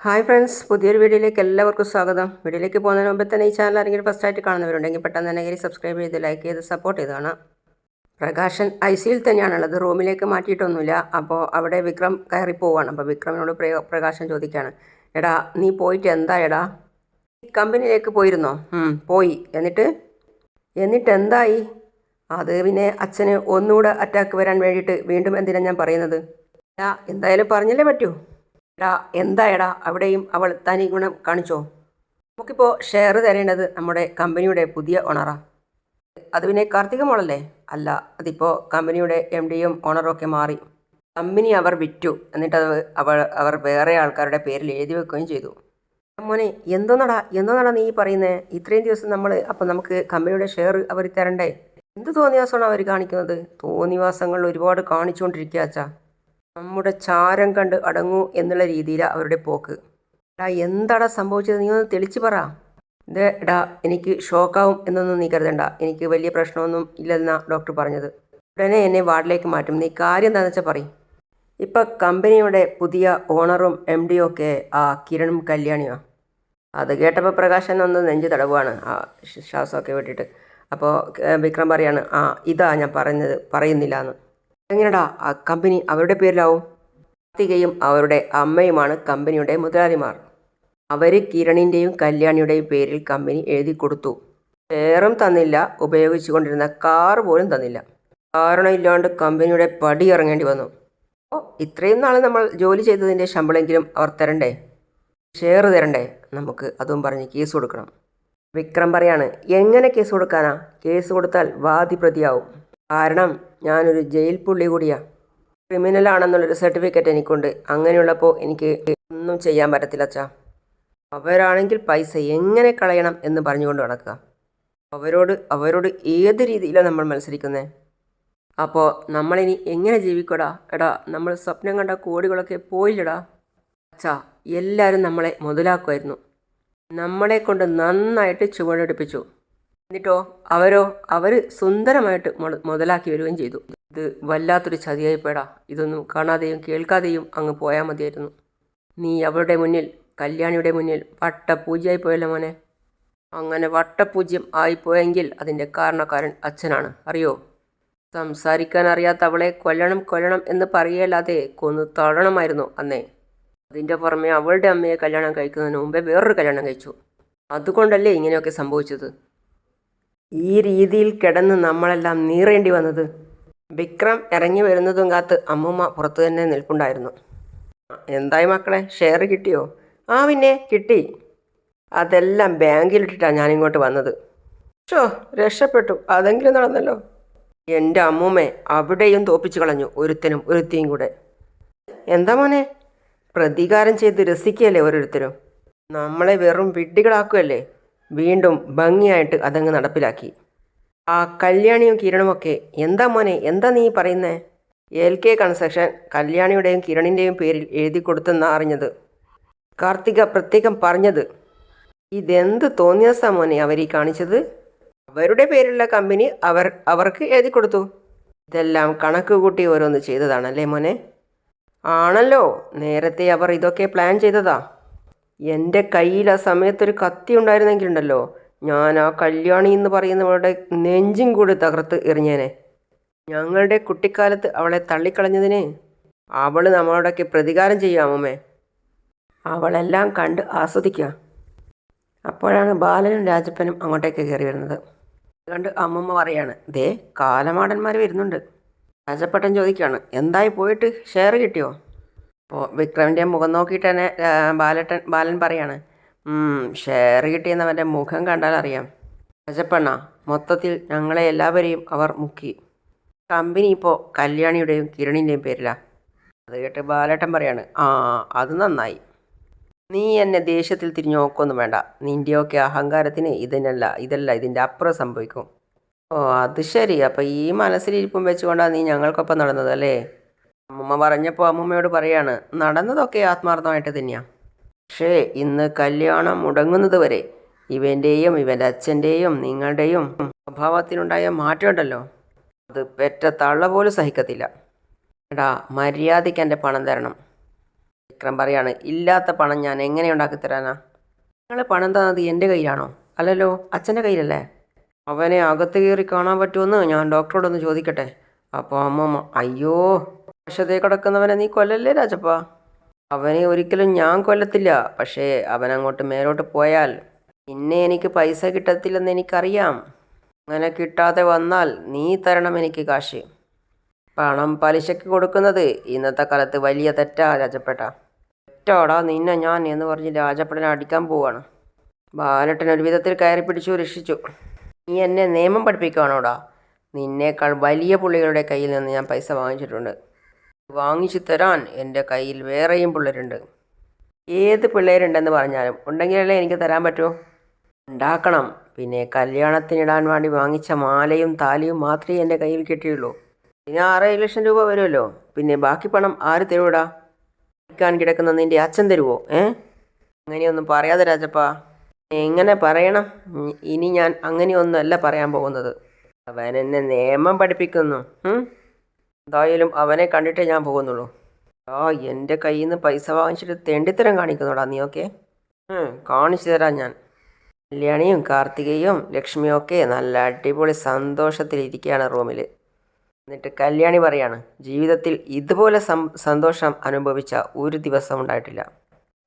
Hi friends പുതിയൊരു വീഡിയോയിലേക്ക് എല്ലാവർക്കും സ്വാഗതം. വീഡിയോയിലേക്ക് പോകുന്നതിന് മുമ്പ് തന്നെ ഈ ചാനൽ ആരെങ്കിലും ഫസ്റ്റ് ആയിട്ട് കാണുന്നവരുണ്ടെങ്കിൽ പെട്ടെന്ന് തന്നെ കയറി സബ്സ്ക്രൈബ് ചെയ്ത് ലൈക്ക് ചെയ്ത് സപ്പോർട്ട് ചെയ്ത് കാണാം. പ്രകാശൻ ഐ സിയിൽ തന്നെയാണുള്ളത്. റൂമിലേക്ക് മാറ്റിയിട്ടൊന്നുമില്ല. അപ്പോൾ അവിടെ വിക്രം കയറി പോവാണ്. അപ്പോൾ വിക്രമിനോട് പ്രകാശൻ ചോദിക്കുകയാണ് എടാ നീ പോയിട്ട് എന്താ എടാ കമ്പനിയിലേക്ക് പോയിരുന്നോ? പോയി. എന്നിട്ട്? എന്നിട്ട് എന്തായി? അത് പിന്നെ അച്ഛന് ഒന്നുകൂടെ അറ്റാക്ക് വരാൻ വേണ്ടിയിട്ട് വീണ്ടും എന്തിനാണ് ഞാൻ പറയുന്നത്? എന്തായാലും പറഞ്ഞല്ലേ പറ്റൂ? എടാ എന്തായടാ? അവിടെയും അവൾ തനി ഗുണം കാണിച്ചോ? നമുക്കിപ്പോൾ ഷെയർ തരേണ്ടത് നമ്മുടെ കമ്പനിയുടെ പുതിയ ഓണറാ അത് പിന്നെ കാർത്തിക മോളല്ലേ? അല്ല അതിപ്പോൾ കമ്പനിയുടെ എം ഡിയും ഓണറും ഒക്കെ മാറി. കമ്പനി അവർ വിറ്റു. എന്നിട്ടത് അവൾ അവർ വേറെ ആൾക്കാരുടെ പേരിൽ എഴുതി വെക്കുകയും ചെയ്തു. മോനെ എന്തോന്നടാ? എന്തോന്നടാ നീ പറയുന്നേ? ഇത്രയും ദിവസം നമ്മൾ അപ്പം നമുക്ക് കമ്പനിയുടെ ഷെയർ അവർ തരണ്ടേ? എന്ത് തോന്നിവാസമാണ് അവർ കാണിക്കുന്നത്? തോന്നിവാസങ്ങൾ ഒരുപാട് കാണിച്ചുകൊണ്ടിരിക്കുക അച്ഛാ. നമ്മുടെ ചാരം കണ്ട് അടങ്ങൂ എന്നുള്ള രീതിയിലാണ് അവരുടെ പോക്ക്. എടാ എന്താടാ സംഭവിച്ചത്? നീ ഒന്ന് തെളിച്ച് പറ. ഇത് എടാ എനിക്ക് ഷോക്കാവും എന്നൊന്നും നീ കരുതണ്ട. എനിക്ക് വലിയ പ്രശ്നമൊന്നും ഇല്ലെന്നാണ് ഡോക്ടർ പറഞ്ഞത്. ഉടനെ എന്നെ വാർഡിലേക്ക് മാറ്റും. നീ കാര്യം എന്താണെന്ന് വെച്ചാൽ പറയും. ഇപ്പം കമ്പനിയുടെ പുതിയ ഓണറും എം ഡിയും ഒക്കെ ആ കിരണും കല്യാണിയാണ് അത് കേട്ടപ്പോൾ പ്രകാശൻ ഒന്ന് നെഞ്ച് തടവുകയാണ് ആ ശ്വ- ശ്വാസമൊക്കെ വിട്ടിട്ട്. അപ്പോൾ വിക്രം പറയാണ് ആ ഇതാ ഞാൻ പറഞ്ഞത് പറയുന്നില്ല എന്ന് എങ്ങനെടാ? ആ കമ്പനി അവരുടെ പേരിലാവും. കാർത്തികയും അവരുടെ അമ്മയുമാണ് കമ്പനിയുടെ മുതലാളിമാർ. അവർ കിരണിന്റെയും കല്യാണിയുടെയും പേരിൽ കമ്പനി എഴുതി കൊടുത്തു. ഷെയറും തന്നില്ല ഉപയോഗിച്ചു കൊണ്ടിരുന്ന കാർ പോലും തന്നില്ല. കാരണമില്ലാണ്ട് കമ്പനിയുടെ പടി ഇറങ്ങേണ്ടി വന്നു. അപ്പോൾ ഇത്രയും നാൾ നമ്മൾ ജോലി ചെയ്തതിന്റെ ശമ്പളമെങ്കിലും അവർ തരണ്ടേ? ഷെയർ തരണ്ടേ? നമുക്ക് അതും പറഞ്ഞ് കേസ് കൊടുക്കണം. വിക്രം പറയാണ് എങ്ങനെ കേസ് കൊടുക്കാനാ? കേസ് കൊടുത്താൽ വാദി പ്രതിയാവും കാരണം ഞാനൊരു ജയിൽ പുള്ളി കൂടിയാ. ക്രിമിനൽ ആണെന്നുള്ളൊരു സർട്ടിഫിക്കറ്റ് എനിക്കുണ്ട്. അങ്ങനെയുള്ളപ്പോൾ എനിക്ക് ഒന്നും ചെയ്യാൻ പറ്റത്തില്ല അച്ഛാ. അവരാണെങ്കിൽ പൈസ എങ്ങനെ കളയണം എന്ന് പറഞ്ഞുകൊണ്ട് നടക്കുക. അവരോട് അവരോട് ഏത് രീതിയിലാണ് നമ്മൾ മത്സരിക്കുന്നത് അപ്പോൾ നമ്മളിനി എങ്ങനെ ജീവിക്കടാ? എടാ നമ്മൾ സ്വപ്നം കണ്ട കോടികളൊക്കെ പോയില്ലടാ. അച്ഛാ എല്ലാവരും നമ്മളെ മുതലാക്കുമായിരുന്നു. നമ്മളെ കൊണ്ട് നന്നായിട്ട് ചുവടെടുപ്പിച്ചു. എന്നിട്ടോ അവരോ അവർ സുന്ദരമായിട്ട് മുത- മുതലാക്കി വരികയും ചെയ്തു. ഇത് വല്ലാത്തൊരു ചതിയായിപ്പോടാ ഇതൊന്നും കാണാതെയും കേൾക്കാതെയും അങ്ങ് പോയാൽ മതിയായിരുന്നു. നീ അവളുടെ മുന്നിൽ കല്യാണിയുടെ മുന്നിൽ വട്ടപൂജയായി പോയല്ലോ മോനെ. അങ്ങനെ വട്ടപൂജ്യം ആയിപ്പോയെങ്കിൽ അതിന്റെ കാരണക്കാരൻ അച്ഛനാണ്. അറിയോ? സംസാരിക്കാൻ അറിയാത്ത അവളെ കൊല്ലണം കൊല്ലണം എന്ന് പറയല്ലാതെ കൊന്നു തള്ളണമായിരുന്നു അന്നേ. അതിന്റെ പുറമെ അവളുടെ അമ്മയെ കല്യാണം കഴിക്കുന്നതിന് മുമ്പേ വേറൊരു കല്യാണം കഴിച്ചു. അതുകൊണ്ടല്ലേ ഇങ്ങനെയൊക്കെ സംഭവിച്ചത്? ഈ രീതിയിൽ കിടന്ന് നമ്മളെല്ലാം നീറേണ്ടി വന്നത്? വിക്രം ഇറങ്ങി വരുന്നതും കാത്ത് അമ്മൂമ്മ പുറത്തു തന്നെ നിൽപ്പുണ്ടായിരുന്നു. എന്തായി മക്കളെ? ഷെയർ കിട്ടിയോ? ആ പിന്നെ കിട്ടി. അതെല്ലാം ബാങ്കിലിട്ടിട്ടാണ് ഞാനിങ്ങോട്ട് വന്നത്. ഷോ രക്ഷപ്പെട്ടു. അതെങ്കിലും നടന്നല്ലോ. എന്റെ അമ്മൂമ്മ അവിടെയും തോപ്പിച്ചു കളഞ്ഞു ഒരുത്തനും ഒരുത്തിയും കൂടെ. എന്താ മോനെ? പ്രതികാരം ചെയ്ത് രസിക്കുകയല്ലേ ഓരോരുത്തരും? നമ്മളെ വെറും വിഡ്ഢികളാക്കുകയല്ലേ? വീണ്ടും ഭംഗിയായിട്ട് അതങ്ങ് നടപ്പിലാക്കി. ആ കല്യാണിയും കിരണുമൊക്കെ എന്താ മോനെ എന്താ നീ പറയുന്നേ? എൽ കെ കൺസ്ട്രക്ഷൻ കല്യാണിയുടെയും കിരണിന്റെയും പേരിൽ എഴുതി കൊടുത്തെന്നാണ് അറിഞ്ഞത്. കാർത്തിക പ്രത്യേകം പറഞ്ഞത് ഇതെന്ത് തോന്നിയസാ മോനെ അവർ ഈ കാണിച്ചത്? അവരുടെ പേരിലുള്ള കമ്പനി അവർ അവർക്ക് എഴുതി കൊടുത്തു. ഇതെല്ലാം കണക്ക് കൂട്ടി ഓരോന്ന് ചെയ്തതാണല്ലേ മോനെ? ആണല്ലോ നേരത്തെ അവർ ഇതൊക്കെ പ്ലാൻ ചെയ്തതാ. എന്റെ കയ്യിൽ ആ സമയത്തൊരു കത്തി ഉണ്ടായിരുന്നെങ്കിൽ ഉണ്ടല്ലോ ഞാൻ ആ കല്യാണി എന്ന് പറയുന്നവളുടെ നെഞ്ചും കൂടി തകർത്ത് എറിഞ്ഞേനെ. ഞങ്ങളുടെ കുട്ടിക്കാലത്ത് അവളെ തള്ളിക്കളഞ്ഞതിന് അവൾ നമ്മളോടൊക്കെ പ്രതികാരം ചെയ്യും അമ്മമ്മേ. അവളെല്ലാം കണ്ട് ആസ്വദിക്കുക. അപ്പോഴാണ് ബാലനും രാജപ്പനും അങ്ങോട്ടേക്ക് കയറി വരുന്നത്. കണ്ട് അമ്മമ്മ പറയാണ് ദേ കാലമാടന്മാർ വരുന്നുണ്ട്. രാജപ്പട്ടൻ ചോദിക്കുകയാണ് എന്തായി പോയിട്ട്? ഷെയർ കിട്ടിയോ? അപ്പോൾ വിക്രമിന്റെ മുഖം നോക്കിയിട്ട് തന്നെ ബാലട്ടൻ ബാലൻ പറയാണ് ഷെയർ കിട്ടിയെന്നവന്റെ മുഖം കണ്ടാൽ അറിയാം. രാജപ്പണ്ണ മൊത്തത്തിൽ ഞങ്ങളെ എല്ലാവരെയും അവർ മുക്കി. കമ്പനി ഇപ്പോൾ കല്യാണിയുടെയും കിരണിന്റെയും പേരിലാണ് അത് കേട്ട് ബാലേട്ടൻ പറയാണ് ആ അത് നന്നായി. നീ എന്നെ ദേഷ്യത്തിൽ തിരിഞ്ഞു നോക്കൊന്നും വേണ്ട. നിന്റെയൊക്കെ അഹങ്കാരത്തിന് ഇതിനല്ല ഇതല്ല ഇതിന്റെ അപ്പുറം സംഭവിക്കും. ഓ അത് ശരി. അപ്പോൾ ഈ മനസ്സിലിരിപ്പും വെച്ചുകൊണ്ടാണ് നീ ഞങ്ങൾക്കൊപ്പം നടന്നത് അല്ലേ? അമ്മമ്മ പറഞ്ഞപ്പോൾ അമ്മമ്മയോട് പറയാണ് നടന്നതൊക്കെ ആത്മാർത്ഥമായിട്ട് തന്നെയാണ് പക്ഷേ ഇന്ന് കല്യാണം മുടങ്ങുന്നത് വരെ ഇവന്റെയും ഇവന്റെ അച്ഛന്റെയും നിങ്ങളുടെയും സ്വഭാവത്തിനുണ്ടായ മാറ്റമുണ്ടല്ലോ. അത് പെറ്റ തള്ള പോലും സഹിക്കത്തില്ല. എടാ മര്യാദയ്ക്ക് എന്റെ പണം തരണം. വിക്രം പറയാണ് ഇല്ലാത്ത പണം ഞാൻ എങ്ങനെ ഉണ്ടാക്കി തരാനാ? നിങ്ങൾ പണം തന്നത് എന്റെ കയ്യിലാണോ? അല്ലല്ലോ അച്ഛന്റെ കയ്യിലല്ലേ? അവനെ അകത്ത് കയറി കാണാൻ പറ്റുമെന്ന് ഞാൻ ഡോക്ടറോടൊന്ന് ചോദിക്കട്ടെ? അപ്പോൾ അമ്മമ്മ അയ്യോ വശത്തേ കിടക്കുന്നവനെ നീ കൊല്ലല്ലേ രാജപ്പ? അവനെ ഒരിക്കലും ഞാൻ കൊല്ലത്തില്ല. പക്ഷേ അവൻ അങ്ങോട്ട് മേലോട്ട് പോയാൽ പിന്നെ എനിക്ക് പൈസ കിട്ടത്തില്ലെന്ന് എനിക്കറിയാം. അങ്ങനെ കിട്ടാതെ വന്നാൽ നീ തരണം എനിക്ക് കാശ്. പണം പലിശയ്ക്ക് കൊടുക്കുന്നത് ഇന്നത്തെ കാലത്ത് വലിയ തെറ്റാ രാജപ്പേട്ട. തെറ്റോടാ നിന്നെ ഞാൻ എന്ന് പറഞ്ഞ് രാജപ്പേട്ടനെ അടിക്കാൻ പോവാണ്. ബാലട്ടൻ ഒരു വിധത്തിൽ കയറി പിടിച്ചു രക്ഷിച്ചു. നീ എന്നെ നിയമം പഠിപ്പിക്കുകയാണോടാ നിന്നേക്കാൾ വലിയ പുള്ളികളുടെ കയ്യിൽ നിന്ന് ഞാൻ പൈസ വാങ്ങിച്ചിട്ടുണ്ട്. വാങ്ങിച്ചു തരാൻ എന്റെ കയ്യിൽ വേറെയും പിള്ളേരുണ്ട്. ഏത് പിള്ളേരുണ്ടെന്ന് പറഞ്ഞാലും ഉണ്ടെങ്കിലല്ലേ എനിക്ക് തരാൻ പറ്റുമോ ഉണ്ടാക്കണം. പിന്നെ കല്യാണത്തിനിടാൻ വേണ്ടി വാങ്ങിച്ച മാലയും താലിയും മാത്രമേ എന്റെ കയ്യിൽ കിട്ടിയുള്ളൂ. പിന്നെ ആറേഴ് ലക്ഷം രൂപ വരുമല്ലോ. പിന്നെ ബാക്കി പണം ആര് തരൂടാ? കഴിക്കാൻ കിടക്കുന്ന നിന്റെ അച്ഛൻ തരുമോ ഏ? അങ്ങനെയൊന്നും പറയാതെ രാജപ്പ. എങ്ങനെ പറയണം? ഇനി ഞാൻ അങ്ങനെയൊന്നുമല്ല പറയാൻ പോകുന്നത്. അവൻ എന്നെ നിയമം പഠിപ്പിക്കുന്നു. എന്തായാലും അവനെ കണ്ടിട്ടേ ഞാൻ പോകുന്നുള്ളൂ. ആ എന്റെ കയ്യിൽ നിന്ന് പൈസ വാങ്ങിച്ചിട്ട് തെണ്ടിത്തരം കാണിക്കുന്നോടാ നീ ഓക്കെ? കാണിച്ചു തരാം ഞാൻ. കല്യാണിയും കാർത്തികയും ലക്ഷ്മിയും ഒക്കെ നല്ല അടിപൊളി സന്തോഷത്തിലിരിക്കുകയാണ് റൂമിൽ എന്നിട്ട് കല്യാണി പറയാണ് ജീവിതത്തിൽ ഇതുപോലെ സന്തോഷം അനുഭവിച്ച ഒരു ദിവസം ഉണ്ടായിട്ടില്ല.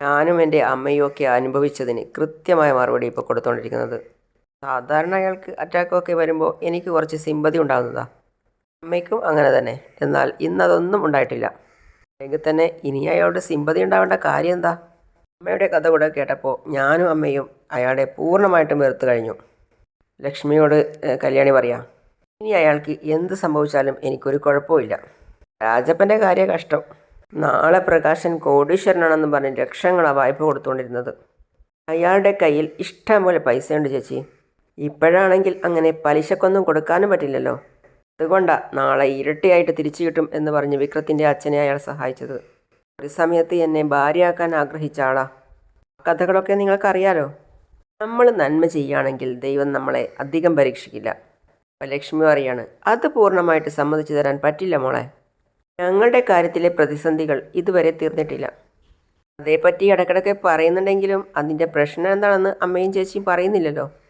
ഞാനും എന്റെ അമ്മയും ഒക്കെ അനുഭവിച്ചതിന് കൃത്യമായ മറുപടി ഇപ്പോൾ കൊടുത്തുകൊണ്ടിരിക്കുന്നത് സാധാരണ അയാൾക്ക് അറ്റാക്കൊക്കെ വരുമ്പോൾ എനിക്ക് കുറച്ച് സിമ്പതി ഉണ്ടാകുന്നതാ അമ്മയ്ക്കും അങ്ങനെ തന്നെ. എന്നാൽ ഇന്നതൊന്നും ഉണ്ടായിട്ടില്ല. അല്ലെങ്കിൽ തന്നെ ഇനി അയാളുടെ സിമ്പതി ഉണ്ടാവേണ്ട കാര്യം എന്താ? അമ്മയുടെ കഥ കൂടെ കേട്ടപ്പോൾ ഞാനും അമ്മയും അയാളെ പൂർണമായിട്ടും വെറുത്തു കഴിഞ്ഞു. ലക്ഷ്മിയോട് കല്യാണി പറയാം ഇനി അയാൾക്ക് എന്ത് സംഭവിച്ചാലും എനിക്കൊരു കുഴപ്പമില്ല രാജപ്പന്റെ കാര്യ കഷ്ടം. നാളെ പ്രകാശൻ കോടീശ്വരനാണെന്ന് പറഞ്ഞ് ലക്ഷങ്ങളാണ് വായ്പ കൊടുത്തുകൊണ്ടിരുന്നത് അയാളുടെ കയ്യിൽ ഇഷ്ടം പോലെ പൈസയുണ്ട് ചേച്ചി. ഇപ്പോഴാണെങ്കിൽ അങ്ങനെ പലിശക്കൊന്നും കൊടുക്കാനും പറ്റില്ലല്ലോ. അതുകൊണ്ടാണ് നാളെ ഇരട്ടിയായിട്ട് തിരിച്ചു കിട്ടും എന്ന് പറഞ്ഞ് വിക്രത്തിന്റെ അച്ഛനെ അയാൾ സഹായിച്ചത്. ഒരു സമയത്ത് എന്നെ ഭാര്യയാക്കാൻ ആഗ്രഹിച്ച ആളാ. കഥകളൊക്കെ നിങ്ങൾക്കറിയാലോ? നമ്മൾ നന്മ ചെയ്യുകയാണെങ്കിൽ ദൈവം നമ്മളെ അധികം പരീക്ഷിക്കില്ല. അപ്പോൾ ലക്ഷ്മി പറയാണ് അത് പൂർണമായിട്ട് സമ്മതിച്ചു തരാൻ പറ്റില്ല മോളെ. ഞങ്ങളുടെ കാര്യത്തിലെ പ്രതിസന്ധികൾ ഇതുവരെ തീർന്നിട്ടില്ല. അതേപ്പറ്റി ഇടയ്ക്കിടയ്ക്ക് പറയുന്നുണ്ടെങ്കിലും അതിന്റെ പ്രശ്നം എന്താണെന്ന് അമ്മയും ചേച്ചിയും പറയുന്നില്ലല്ലോ.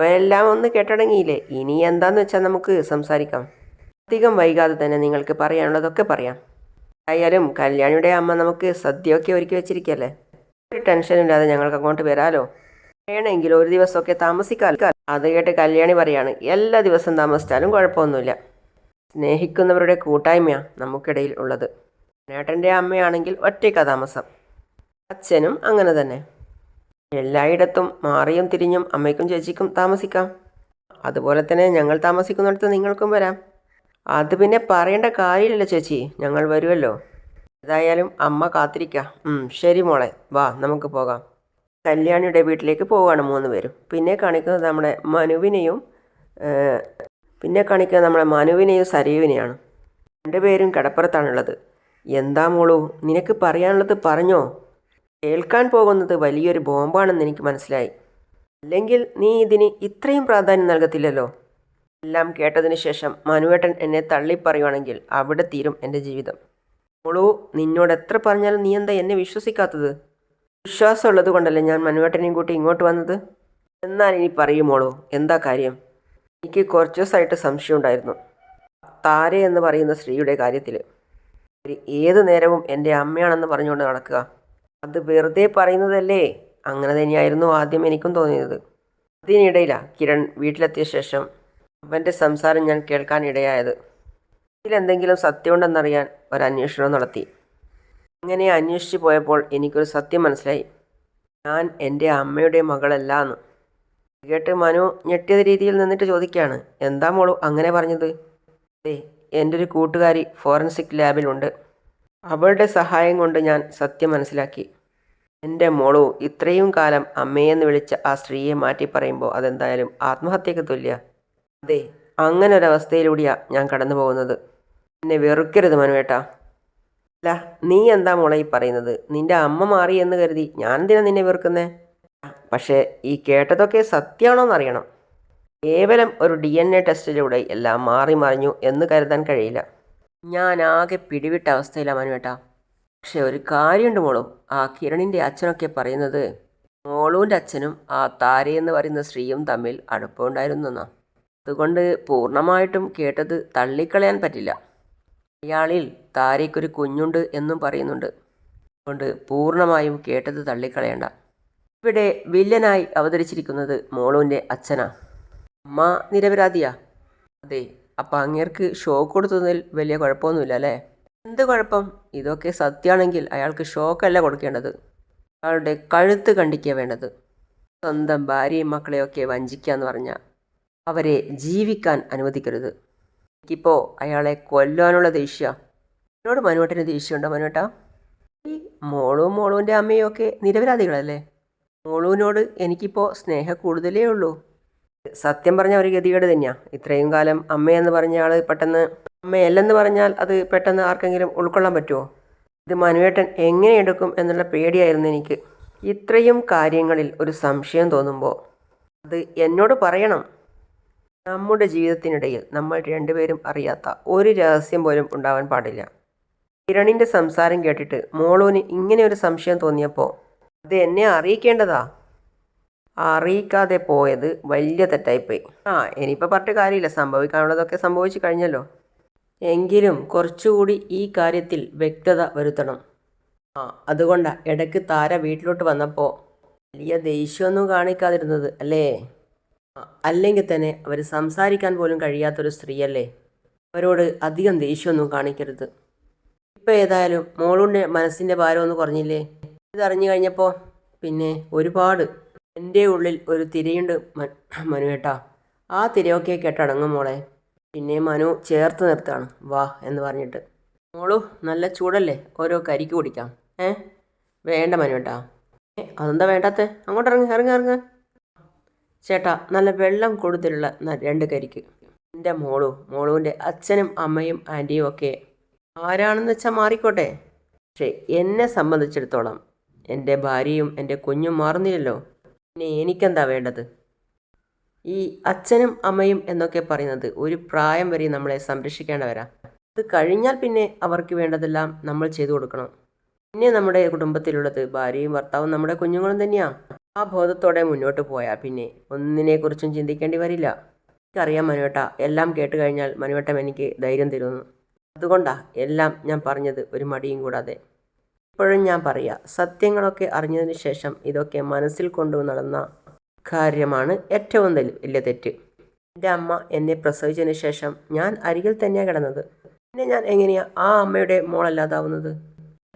ഇപ്പം എല്ലാം ഒന്ന് കേട്ടടങ്ങിയില്ലേ? ഇനി എന്താന്ന് വെച്ചാൽ നമുക്ക് സംസാരിക്കാം. അധികം വൈകാതെ തന്നെ നിങ്ങൾക്ക് പറയാനുള്ളതൊക്കെ പറയാം. ആയാലും കല്യാണിയുടെ അമ്മ നമുക്ക് സദ്യയൊക്കെ ഒരുക്കി വെച്ചിരിക്കല്ലേ? ഒരു ടെൻഷനും ഇല്ലാതെ ഞങ്ങൾക്ക് അങ്ങോട്ട് വരാലോ? വേണമെങ്കിൽ ഒരു ദിവസമൊക്കെ താമസിക്കാം അത് കേട്ട് കല്യാണി പറയാണ് എല്ലാ ദിവസവും താമസിച്ചാലും കുഴപ്പമൊന്നുമില്ല. സ്നേഹിക്കുന്നവരുടെ കൂട്ടായ്മയാണ് നമുക്കിടയിൽ ഉള്ളത്. നേട്ടന്റെ അമ്മയാണെങ്കിൽ ഒറ്റയ്ക്കാ താമസം. അച്ഛനും അങ്ങനെ തന്നെ. എല്ലായിടത്തും മാറിയും തിരിഞ്ഞും അമ്മയ്ക്കും ചേച്ചിക്കും താമസിക്കാം. അതുപോലെ തന്നെ ഞങ്ങൾ താമസിക്കുന്നിടത്ത് നിങ്ങൾക്കും വരാം. അത് പിന്നെ പറയേണ്ട കാര്യമില്ലല്ലോ ചേച്ചി. ഞങ്ങൾ വരുമല്ലോ ഏതായാലും അമ്മ കാത്തിരിക്കാം. ശരി മോളെ. വാ നമുക്ക് പോകാം. കല്യാണിയുടെ വീട്ടിലേക്ക് പോവുകയാണ് മൂന്ന് പേരും. പിന്നെ കാണിക്കുന്നത് നമ്മുടെ മനുവിനെയും പിന്നെ കാണിക്കുന്നത് നമ്മുടെ മനുവിനെയും സരീവിനെയാണ്. രണ്ടുപേരും കടപ്പുറത്താണുള്ളത്. എന്താ മോളൂ നിനക്ക് പറയാനുള്ളത് പറഞ്ഞോ? കേൾക്കാൻ പോകുന്നത് വലിയൊരു ബോംബാണെന്ന് എനിക്ക് മനസ്സിലായി. അല്ലെങ്കിൽ നീ ഇതിന് ഇത്രയും പ്രാധാന്യം നൽകത്തില്ലല്ലോ? എല്ലാം കേട്ടതിന് ശേഷം മനുവേട്ടൻ എന്നെ തള്ളിപ്പറയുവാണെങ്കിൽ അവിടെ തീരും എന്റെ ജീവിതം. മുളു നിന്നോട് എത്ര പറഞ്ഞാലും നീ എന്താ എന്നെ വിശ്വസിക്കാത്തത്? വിശ്വാസമുള്ളത് കൊണ്ടല്ലേ ഞാൻ മനുവേട്ടനെയും കൂട്ടി ഇങ്ങോട്ട് വന്നത്? എന്നാൽ ഇനി പറയുമോളൂ മോളു എന്താ കാര്യം? എനിക്ക് കുറച്ച് ദിവസമായിട്ട് സംശയം ഉണ്ടായിരുന്നു. താര എന്ന് പറയുന്ന സ്ത്രീയുടെ കാര്യത്തിൽ ഏത് നേരവും എന്റെ അമ്മയാണെന്ന് പറഞ്ഞുകൊണ്ട് നടക്കുക. അത് വെറുതെ പറയുന്നതല്ലേ? അങ്ങനെ തന്നെയായിരുന്നു ആദ്യം എനിക്കും തോന്നിയത്. അതിനിടയിലാണ് കിരൺ വീട്ടിലെത്തിയ ശേഷം അവന്റെ സംസാരം ഞാൻ കേൾക്കാനിടയായത് ഇതിലെന്തെങ്കിലും സത്യമുണ്ടെന്നറിയാൻ ഒരു അന്വേഷണം നടത്തി. അങ്ങനെ അന്വേഷിച്ച് പോയപ്പോൾ എനിക്കൊരു സത്യം മനസ്സിലായി. ഞാൻ എന്റെ അമ്മയുടെ മകളല്ല എന്ന് കേട്ട് മനു ഞെട്ടിയത് രീതിയിൽ നിന്നിട്ട് ചോദിക്കുകയാണ് എന്താ മോളു അങ്ങനെ പറഞ്ഞത്? അതെ എന്റെ ഒരു കൂട്ടുകാരി ഫോറൻസിക് ലാബിലുണ്ട്. അവളുടെ സഹായം കൊണ്ട് ഞാൻ സത്യം മനസ്സിലാക്കി. എന്റെ മോളു ഇത്രയും കാലം അമ്മയെന്ന് വിളിച്ച ആ സ്ത്രീയെ മാറ്റി പറയുമ്പോൾ അതെന്തായാലും ആത്മഹത്യക്ക് തുല്യ. അതെ അങ്ങനെ ഒരവസ്ഥയിലൂടെയാണ് ഞാൻ കടന്നു പോകുന്നത്. എന്നെ വെറുക്കരുത് മനുവേട്ടാ. അല്ല നീ എന്താ മോളെ ഈ പറയുന്നത്? നിന്റെ അമ്മ മാറി എന്ന് കരുതി ഞാൻ എന്തിനാ നിന്നെ വെറുക്കുന്നേ? പക്ഷേ ഈ കേട്ടതൊക്കെ സത്യമാണോന്നറിയണം കേവലം ഒരു ഡി എൻ എ ടെസ്റ്റിലൂടെ എല്ലാം മാറി മറിഞ്ഞു എന്ന് കരുതാൻ കഴിയില്ല. ഞാൻ ആകെ പിടിവിട്ട അവസ്ഥയിലാണ് മനുവേട്ടാ പക്ഷെ ഒരു കാര്യമുണ്ട് മോളൂ. ആ കിരണിന്റെ അച്ഛനൊക്കെ പറയുന്നത് മോളൂന്റെ അച്ഛനും ആ താരയെന്ന് പറയുന്ന സ്ത്രീയും തമ്മിൽ അടുപ്പമുണ്ടായിരുന്നു എന്നാ. അതുകൊണ്ട് പൂർണമായിട്ടും കേട്ടത് തള്ളിക്കളയാൻ പറ്റില്ല. അയാളിൽ താരയ്ക്കൊരു കുഞ്ഞുണ്ട് എന്നും പറയുന്നുണ്ട്. അതുകൊണ്ട് പൂർണമായും കേട്ടത് തള്ളിക്കളയണ്ട. ഇവിടെ വില്ലനായി അവതരിച്ചിരിക്കുന്നത് മോളൂന്റെ അച്ഛനാ. അമ്മ നിരപരാധിയാ. അതെ അപ്പം അങ്ങേർക്ക് ഷോക്ക് കൊടുത്തതിൽ വലിയ കുഴപ്പമൊന്നുമില്ല അല്ലേ? എന്ത് കുഴപ്പം? ഇതൊക്കെ സത്യമാണെങ്കിൽ അയാൾക്ക് ഷോക്കല്ല കൊടുക്കേണ്ടത്. അയാളുടെ കഴുത്ത് കണ്ടിക്കുക വേണ്ടത്. സ്വന്തം ഭാര്യയും മക്കളെയൊക്കെ വഞ്ചിക്കുക എന്ന് പറഞ്ഞാൽ അവരെ ജീവിക്കാൻ അനുവദിക്കരുത്. എനിക്കിപ്പോൾ അയാളെ കൊല്ലാനുള്ള ദേഷ്യ. എന്നോട് മനുവേട്ടന് ദേഷ്യമുണ്ടോ മനുവേട്ടാ? ഈ മോളും മോളുവിന്റെ അമ്മയും ഒക്കെ നിരപരാധികളല്ലേ? മോളുവിനോട് എനിക്കിപ്പോൾ സ്നേഹ കൂടുതലേ ഉള്ളൂ. സത്യം പറഞ്ഞ ഒരു ഗതികേട് തന്നെയാണ് ഇത്രയും കാലം അമ്മയെന്ന് പറഞ്ഞ ആൾ പെട്ടെന്ന് അമ്മയല്ലെന്ന് പറഞ്ഞാൽ അത് പെട്ടെന്ന് ആർക്കെങ്കിലും ഉൾക്കൊള്ളാൻ പറ്റുമോ ഇത് മനുവേട്ടൻ എങ്ങനെ എടുക്കും എന്നുള്ള പേടിയായിരുന്നു എനിക്ക്. ഇത്രയും കാര്യങ്ങളിൽ ഒരു സംശയം തോന്നുമ്പോൾ അത് എന്നോട് പറയണം. നമ്മുടെ ജീവിതത്തിനിടയിൽ നമ്മൾ രണ്ടുപേരും അറിയാത്ത ഒരു രഹസ്യം പോലും ഉണ്ടാവാൻ പാടില്ല. കിരണിന്റെ സംസാരം കേട്ടിട്ട് മോളൂന് ഇങ്ങനെ ഒരു സംശയം തോന്നിയപ്പോൾ അത് എന്നെ അറിയിക്കേണ്ടതാ? അറിയിക്കാതെ പോയത് വലിയ തെറ്റായിപ്പോയി. ആ ഇനിയിപ്പോൾ പറഞ്ഞിട്ട് കാര്യമില്ല. സംഭവിക്കാനുള്ളതൊക്കെ സംഭവിച്ചു കഴിഞ്ഞല്ലോ. എങ്കിലും കുറച്ചുകൂടി ഈ കാര്യത്തിൽ വ്യക്തത വരുത്തണം. ആ അതുകൊണ്ടാണ് ഇടയ്ക്ക് താര വീട്ടിലോട്ട് വന്നപ്പോൾ വലിയ ദേഷ്യമൊന്നും കാണിക്കാതിരുന്നത് അല്ലേ? അല്ലെങ്കിൽ തന്നെ അവർ സംസാരിക്കാൻ പോലും കഴിയാത്തൊരു സ്ത്രീയല്ലേ? അവരോട് അധികം ദേഷ്യമൊന്നും കാണിക്കരുത്. ഇപ്പം ഏതായാലും മോളുടെ മനസ്സിന്റെ ഭാരം ഒന്ന് കുറഞ്ഞില്ലേ? ഇതറിഞ്ഞു കഴിഞ്ഞപ്പോൾ പിന്നെ ഒരുപാട് എന്റെ ഉള്ളിൽ ഒരു തിരയുണ്ട് മനു കേട്ടാ ആ തിരയൊക്കെ കേട്ടടങ്ങും മോളെ. പിന്നെ മനു ചേർത്ത് നിർത്താണ് വാ എന്ന് പറഞ്ഞിട്ട്. മോളു നല്ല ചൂടല്ലേ? ഓരോ കരിക്ക് കുടിക്കാം. ഏ? വേണ്ട മനു കേട്ടാ ഏ അതെന്താ വേണ്ടാത്തേ? അങ്ങോട്ട് ഇറങ്ങി ഇറങ്ങി ഇറങ്ങ. ചേട്ടാ നല്ല വെള്ളം കൂടുതലുള്ള രണ്ട് കരിക്ക്. എന്റെ മോളു മോളുവിന്റെ അച്ഛനും അമ്മയും ആന്റിയും ഒക്കെ ആരാണെന്ന് വെച്ചാൽ മാറിക്കോട്ടെ? പക്ഷേ എന്നെ സംബന്ധിച്ചിടത്തോളം എന്റെ ഭാര്യയും എന്റെ കുഞ്ഞും മാറുന്നില്ലല്ലോ. പിന്നെ എനിക്കെന്താ വേണ്ടത്? ഈ അച്ഛനും അമ്മയും എന്നൊക്കെ പറയുന്നത് ഒരു പ്രായം വരെ നമ്മളെ സംരക്ഷിക്കേണ്ടവരാ. അത് കഴിഞ്ഞാൽ പിന്നെ അവർക്ക് വേണ്ടതെല്ലാം നമ്മൾ ചെയ്തു കൊടുക്കണം. പിന്നെ നമ്മുടെ കുടുംബത്തിലുള്ളത് ഭാര്യയും ഭർത്താവും നമ്മുടെ കുഞ്ഞുങ്ങളും തന്നെയാണ് ആ ബോധത്തോടെ മുന്നോട്ട് പോയാൽ പിന്നെ ഒന്നിനെക്കുറിച്ചും ചിന്തിക്കേണ്ടി വരില്ല. എനിക്കറിയാം മനുവേട്ട എല്ലാം കേട്ട് കഴിഞ്ഞാൽ മനുവേട്ടം എനിക്ക് ധൈര്യം തരുന്നു. അതുകൊണ്ടാണ് എല്ലാം ഞാൻ പറഞ്ഞത് ഒരു മടിയും കൂടാതെ. ഇപ്പോഴും ഞാൻ പറയാ സത്യങ്ങളൊക്കെ അറിഞ്ഞതിന് ശേഷം ഇതൊക്കെ മനസ്സിൽ കൊണ്ടു നടന്ന കാര്യമാണ് ഏറ്റവും വലിയ തെറ്റ്. എന്റെ അമ്മ എന്നെ പ്രസവിച്ചതിന് ശേഷം ഞാൻ അരികിൽ തന്നെയാണ് കിടന്നത്. പിന്നെ ഞാൻ എങ്ങനെയാ ആ അമ്മയുടെ മോളല്ലാതാവുന്നത്?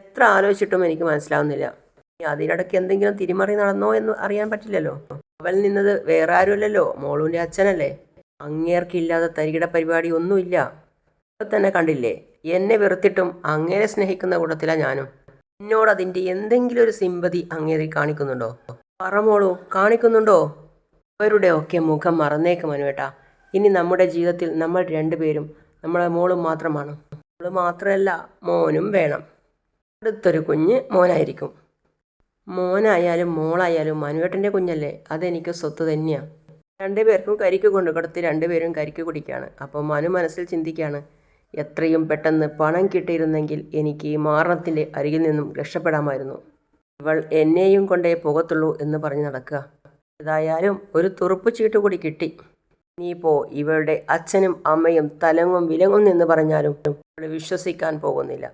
എത്ര ആലോചിച്ചിട്ടും എനിക്ക് മനസ്സിലാവുന്നില്ല. അതിനിടയ്ക്ക് എന്തെങ്കിലും തിരിമറി നടന്നോ എന്ന് അറിയാൻ പറ്റില്ലല്ലോ. അവൽ നിന്നത് വേറെ ആരുമല്ലല്ലോ മോളൂന്റെ അച്ഛനല്ലേ. അങ്ങേർക്കില്ലാതെ തരികിട പരിപാടി ഒന്നുമില്ല. തന്നെ കണ്ടില്ലേ? എന്നെ വെറുത്തിട്ടും അങ്ങേരെ സ്നേഹിക്കുന്ന കൂട്ടത്തിലാണ് ഞാനും. എന്നോട് അതിന്റെ എന്തെങ്കിലും ഒരു സിമ്പതി അങ്ങേരി കാണിക്കുന്നുണ്ടോ? പറമോളൂ കാണിക്കുന്നുണ്ടോ? അവരുടെ ഒക്കെ മുഖം മറന്നേക്ക് മനുവേട്ടാ. ഇനി നമ്മുടെ ജീവിതത്തിൽ നമ്മൾ രണ്ടുപേരും നമ്മളെ മോളും മാത്രമാണ്. മോൾ മാത്രമല്ല മോനും വേണം. അടുത്തൊരു കുഞ്ഞ് മോനായിരിക്കും. മോനായാലും മോളായാലും മനുവേട്ടന്റെ കുഞ്ഞല്ലേ? അതെനിക്ക് സ്വത്ത് തന്നെയാണ് രണ്ടുപേർക്കും കരിക്ക് കൊണ്ടു കൊടുത്ത് രണ്ടുപേരും കരിക്ക് കുടിക്കുകയാണ് അപ്പോൾ മനു മനസ്സിൽ ചിന്തിക്കുകയാണ് എത്രയും പെട്ടെന്ന് പണം കിട്ടിയിരുന്നെങ്കിൽ എനിക്ക് ഈ മാരണത്തിന്റെ അരികിൽ നിന്നും രക്ഷപ്പെടാമായിരുന്നു. ഇവൾ എന്നെയും കൊണ്ടേ പോകത്തുള്ളൂ എന്ന് പറഞ്ഞ് നടക്കുക. ഏതായാലും ഒരു തുറുപ്പ് ചീട്ട് കൂടി കിട്ടി. ഇനിയിപ്പോൾ ഇവളുടെ അച്ഛനും അമ്മയും തലങ്ങും വിലങ്ങും എന്ന് പറഞ്ഞാലും ഇവൾ വിശ്വസിക്കാൻ പോകുന്നില്ല.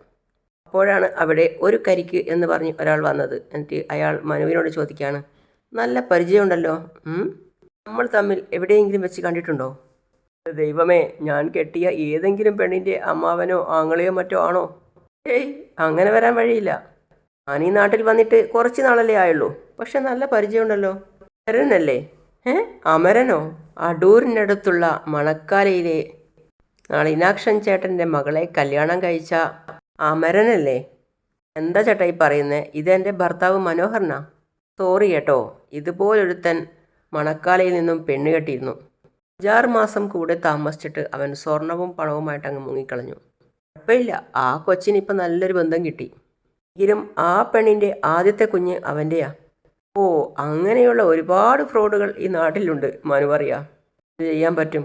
അപ്പോഴാണ് അവിടെ ഒരു കരിക്ക് എന്ന് പറഞ്ഞ് ഒരാൾ വന്നത്. എന്നിട്ട് അയാൾ മനുവിനോട് ചോദിക്കുകയാണ് നല്ല പരിചയമുണ്ടല്ലോ നമ്മൾ തമ്മിൽ എവിടെയെങ്കിലും വെച്ച് കണ്ടിട്ടുണ്ടോ? ദൈവമേ ഞാൻ കെട്ടിയ ഏതെങ്കിലും പെണ്ണിന്റെ അമ്മാവനോ ആങ്ങളെയോ മറ്റോ ആണോ? ഏയ് അങ്ങനെ വരാൻ വഴിയില്ല. ഞാൻ ഈ നാട്ടിൽ വന്നിട്ട് കുറച്ച് നാളല്ലേ ആയുള്ളൂ. പക്ഷെ നല്ല പരിചയമുണ്ടല്ലോ. അമരനല്ലേ? ഏ അമരനോ? അടൂരിനടുത്തുള്ള മണക്കാലയിലെ നളിനാക്ഷൻ ചേട്ടന്റെ മകളെ കല്യാണം കഴിച്ച അമരനല്ലേ? എന്താ ചേട്ടാ ഈ പറയുന്നത് ഇതെന്റെ ഭർത്താവ് മനോഹരനാ. സോറി കേട്ടോ. ഇതുപോലൊരുത്തൻ മണക്കാലയിൽ നിന്നും പെണ്ണ് കെട്ടിയിരുന്നു. അഞ്ചാറ് മാസം കൂടെ താമസിച്ചിട്ട് അവൻ സ്വർണവും പണവുമായിട്ട് അങ്ങ് മുങ്ങിക്കളഞ്ഞു. കുഴപ്പമില്ല. ആ കൊച്ചിന് ഇപ്പം നല്ലൊരു ബന്ധം കിട്ടി. എങ്കിലും ആ പെണ്ണിന്റെ ആദ്യത്തെ കുഞ്ഞ് അവന്റെയാ. ഓ അങ്ങനെയുള്ള ഒരുപാട് ഫ്രോഡുകൾ ഈ നാട്ടിലുണ്ട് മനു പറയാ. ചെയ്യാൻ പറ്റും?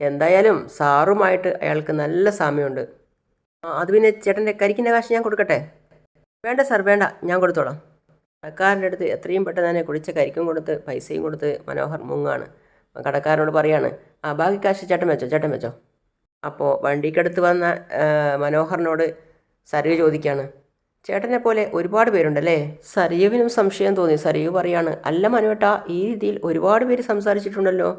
എന്തായാലും സാറുമായിട്ട് അയാൾക്ക് നല്ല സാമ്യമുണ്ട്. അത് പിന്നെ ചേട്ടന്റെ കരിക്കിന്റെ കാശ് ഞാൻ കൊടുക്കട്ടെ? വേണ്ട സാർ വേണ്ട. ഞാൻ കൊടുത്തോളാം. കടക്കാരന്റെ അടുത്ത് എത്രയും പെട്ടെന്ന് തന്നെ കുടിച്ച കരിക്കും കൊടുത്ത് പൈസയും കൊടുത്ത് മനോഹർ മുങ്ങാണ്. കടക്കാരനോട് പറയാണ് ആ ബാക്കി കാശ് ചേട്ടൻ വെച്ചോ ചേട്ടൻ വെച്ചോ. അപ്പോൾ വണ്ടിക്കടുത്ത് വന്ന മനോഹറിനോട് സരയു ചോദിക്കുകയാണ് ചേട്ടനെ പോലെ ഒരുപാട് പേരുണ്ടല്ലേ? സരയുവിനും സംശയം തോന്നി. സരയു പറയാണ് അല്ല മനുവേട്ടാ ഈ രീതിയിൽ ഒരുപാട് പേര് സംസാരിച്ചിട്ടുണ്ടല്ലോ.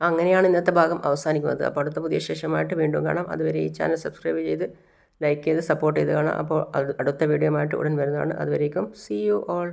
അങ്ങനെയാണ് ഇന്നത്തെ ഭാഗം അവസാനിക്കുന്നത്. അപ്പോൾ അടുത്ത പുതിയ ശേഷമായിട്ട് വീണ്ടും കാണാം. അതുവരെ ഈ ചാനൽ സബ്സ്ക്രൈബ് ചെയ്ത് ലൈക്ക് ചെയ്ത് സപ്പോർട്ട് ചെയ്ത് കാണാം. അപ്പോൾ അടുത്ത വീഡിയോ ആയിട്ട് ഉടൻ വരുന്നതാണ്. അതുവരേക്കും സി യു ഓൾ